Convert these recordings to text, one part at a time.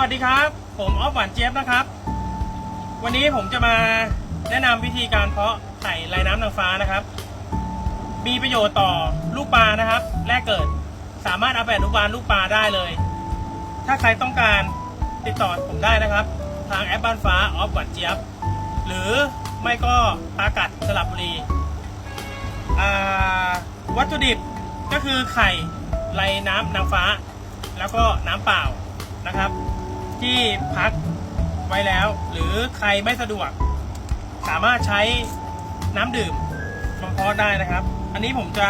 วัสดีครับ ผมออฟหวานเจี๊ยบนะครับ วันนี้ผมจะมาแนะนำวิธีการเพาะไข่ลายน้ำนางฟ้านะครับ มีประโยชน์ต่อลูกปลานะครับ แรกเกิดสามารถเอาไปอนุบาลลูกปลาได้เลย ถ้าใครต้องการติดต่อผมได้นะครับ ทางแอปบ้านฟ้าออฟหวานเจี๊ยบ หรือไม่ก็ปากัดสลับบุรีวัตถุดิบก็คือไข่ไรน้ำนางฟ้า แล้วก็น้ำเปล่านะครับ ที่พักไว้แล้ว หรือใครไม่สะดวก สามารถใช้น้ำดื่มมาเพาะได้นะครับ อันนี้ผมจะ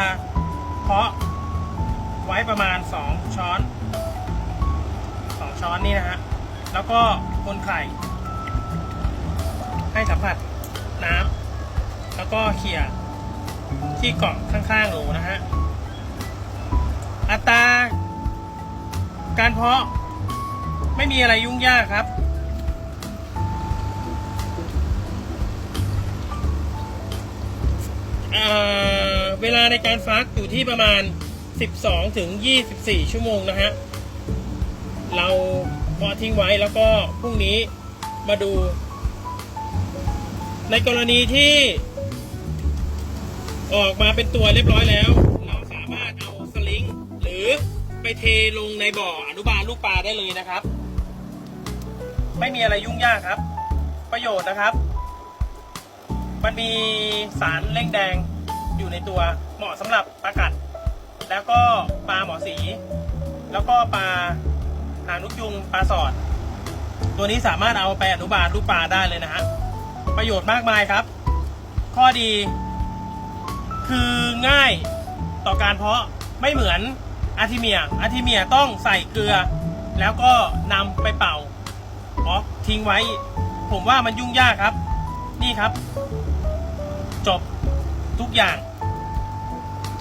เพาะไว้ประมาณ 2 ช้อน 2 ช้อนนี่นะฮะ แล้วก็คนไข่ ให้สัมผัสน้ำแล้วก็เขี่ยที่เกาะข้างๆรูนะฮะ อัตราการเพาะ ไม่มีอะไรยุ่งยากครับเเวลาในการฟักอยู่ที่ประมาณ 12ถึง24 ชั่วโมงนะฮะ เราเพาะทิ้งไว้แล้วก็พรุ่งนี้มาดู ในกรณีที่ออกมาเป็นตัวเรียบร้อยแล้ว เราสามารถเอาสลิง หรือไปเทลงในบ่ออนุบาลลูกปลาได้เลยนะครับ ไม่มีอะไรยุ่งยากครับ ประโยชน์นะครับ มันมีสารเร่งแดงอยู่ในตัวเหมาะสำหรับปลากัด แล้วก็ปลาหมอสี แล้วก็ปลาหางนกยุงปลาสอด ตัวนี้สามารถเอาไปอนุบาลลูกปลาได้เลยนะฮะประโยชน์มากมายครับ ข้อดี คือง่ายต่อการเพาะไม่เหมือนอาร์ทิเมียอาร์ทิเมียต้องใส่เกลือ แล้วก็นำไปเป่า ออกทิ้งไว้ ผมว่ามันยุ่งยากครับ นี่ครับ จบทุกอย่าง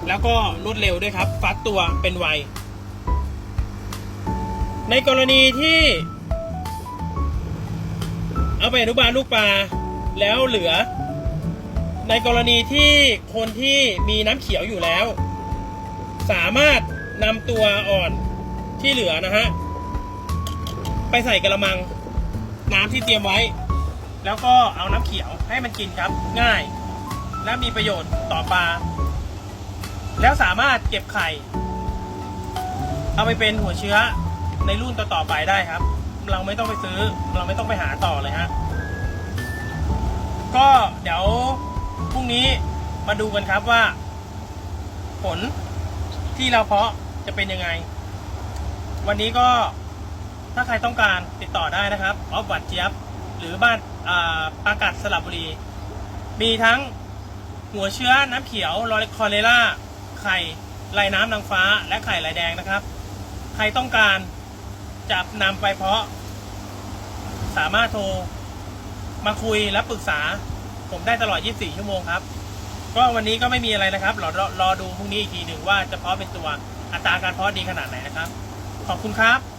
แล้วก็รวดเร็วด้วยครับ ฟักตัวเป็นไว ในกรณีที่ เอาไปอนุบาลลูกปลาแล้วเหลือ ในกรณีที่คนที่มีน้ำเขียวอยู่แล้ว สามารถนำตัวอ่อนที่เหลือนะฮะ ไปใส่กระมัง น้ำที่เตรียมไว้ แล้วก็เอาน้ำเขียวให้มันกินครับ ง่าย และมีประโยชน์ต่อปลา แล้วสามารถเก็บไข่ เอาไปเป็นหัวเชื้อในรุ่นต่อๆไปได้ครับ เราไม่ต้องไปซื้อ เราไม่ต้องไปหาต่อเลยฮะ ก็เดี๋ยวพรุ่งนี้มาดูกันครับว่า ผลที่เราเพาะจะเป็นยังไง วันนี้ก็ ถ้าใครต้องการติดต่อได้นะครับออฟวัดเจี๊ยบหรือบ้านาปากัดสลับบุรี มีทั้งหัวเชื้อน้ำเขียวลอคอเลล่าไข่ลายน้ำนางฟ้า และไข่ลายแดงนะครับ ใครต้องการจะนำไปเพาะ สามารถโทรมาคุยและปรึกษา ผมได้ตลอด 24 ชั่วโมงครับ ก็วันนี้ก็ไม่มีอะไรนะครับ รอรอรอดูพรุ่งนี้อีกทีหนึ่งว่าจะเพาะเป็นตัวอัตราการเพาะดีขนาดไหนนะครับ ขอบคุณครับ